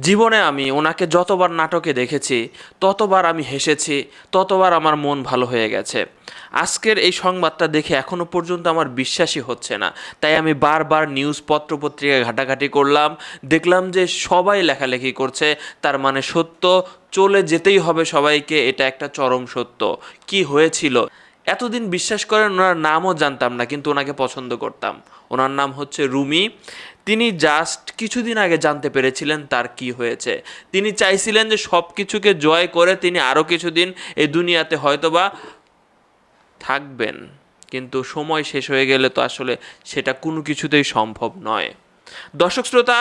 জীবনে আমি ওনাকে যতবার নাটকে দেখেছি, ততবার আমি হেসেছি, ততবার আমার মন ভালো হয়ে গেছে। আজকের এই সংবাদটা দেখে এখনও পর্যন্ত আমার বিশ্বাসই হচ্ছে না। তাই আমি বারবার নিউজ পত্র পত্রিকায় ঘাটাঘাটি করলাম, দেখলাম যে সবাই লেখালেখি করছে, তার মানে সত্য, চলে যেতেই হবে সবাইকে, এটা একটা চরম সত্য। কি হয়েছিল? এতদিন বিশ্বাস করেন ওনার নামও জানতাম না, কিন্তু ওনাকে পছন্দ করতাম। ওনার নাম হচ্ছে রুমি। তিনি জাস্ট কিছুদিন আগে জানতে পেরেছিলেন তার কি হয়েছে। তিনি চাইছিলেন যে সব কিছুকে জয় করে তিনি আরও কিছুদিন এই দুনিয়াতে হয়তোবা থাকবেন। কিন্তু সময় শেষ হয়ে গেলে তো আসলে সেটা কোনো কিছুতেই সম্ভব নয়। দর্শক শ্রোতা,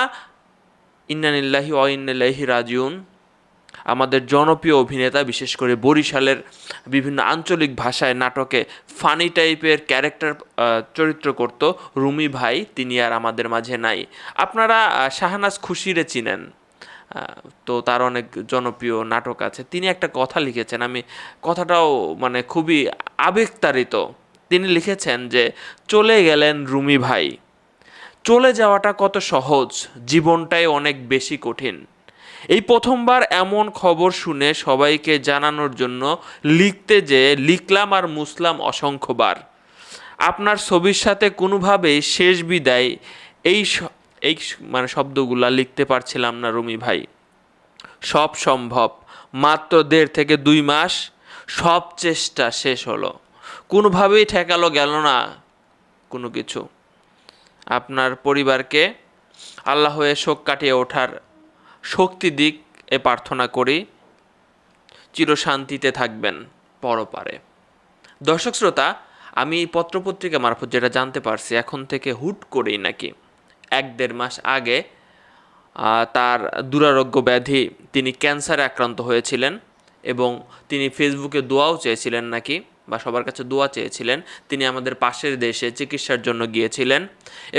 ইন্নানিল্লাহি অ ইন্নাল্লাহি রাজিউন। আমাদের জনপ্রিয় অভিনেতা, বিশেষ করে বরিশালের বিভিন্ন আঞ্চলিক ভাষায় নাটকে ফানি টাইপের ক্যারেক্টার চরিত্র করত রুমি ভাই। তিনি আর আমাদের মাঝে নাই। আপনারা শাহনাজ খুশিরে চিনেন। তো তার অনেক জনপ্রিয় নাটক আছে। তিনি একটা কথা লিখেছেন, আমি কথাটাও মানে খুবই আবেগতাড়িত। তিনি লিখেছেন যে, চলে গেলেন রুমি ভাই। চলে যাওয়াটা কত সহজ, জীবনটাই অনেক বেশি কঠিন। এই প্রথমবার এমন খবর শুনে সবাইকে জানানোর জন্য লিখতে যে লিখলাম আর মুসলাম অসংখ্যবার। আপনার ছবির সাথে কোনোভাবেই শেষ বিদায় এই এই মানে শব্দগুলা লিখতে পারছিলাম না রুমি ভাই। সব সম্ভব। মাত্র দেড় থেকে দুই মাস সব চেষ্টা শেষ হলো। কোনোভাবেই ঠেকালো গেল না কোনো কিছু। আপনার পরিবারকে আল্লাহ হয়ে শোক কাটিয়ে ওঠার শক্তি দিক এ প্রার্থনা করি চিরশান্তিতে থাকবেন পরপারে। দর্শক শ্রোতা, আমি এই পত্রপত্রিকা মারফত যেটা জানতে পারছি, এখন থেকে হুট করেই নাকি এক দেড় মাস আগে তার দুরারোগ্য ব্যাধি তিনি ক্যান্সারে আক্রান্ত হয়েছিলেন এবং তিনি ফেসবুকে দোয়াও চেয়েছিলেন নাকি, বা সবার কাছে দোয়া চেয়েছিলেন, তিনি আমাদের পাশের দেশে চিকিৎসার জন্য গিয়েছিলেন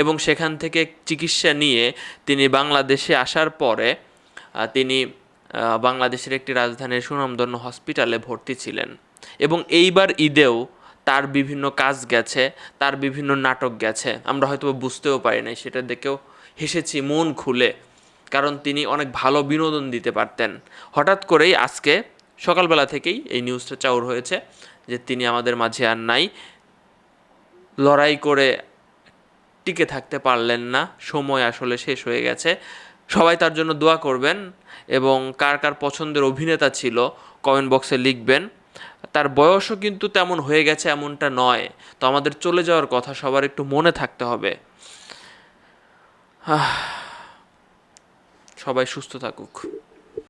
এবং সেখান থেকে চিকিৎসা নিয়ে তিনি বাংলাদেশে আসার পরে তিনি বাংলাদেশের একটি রাজধানীর সুনামধন্য হসপিটালে ভর্তি ছিলেন। এবং এইবার ঈদেও তার বিভিন্ন কাজ গেছে, তার বিভিন্ন নাটক গেছে। আমরা হয়তো বুঝতেও পারি নাই, সেটা দেখেও হেসেছি, মন খুলে। কারণ তিনি অনেক ভালো বিনোদন দিতে পারতেন। হঠাৎ করেই আজকে সকালবেলা থেকেই এই নিউজটা চাউর হয়েছে যে তিনি আমাদের মাঝে আর নাই। লড়াই করে টিকে থাকতে পারলেন না, সময় আসলে শেষ হয়ে গেছে। সবাই তার জন্য দোয়া করবেন এবং কার কার পছন্দের অভিনেতা ছিল কমেন্ট বক্সে লিখবেন। তার বয়সও কিন্তু তেমন হয়ে গেছে এমনটা নয়, তো আমাদের চলে যাওয়ার কথা সবার একটু মনে থাকতে হবে। সবাই সুস্থ থাকুক।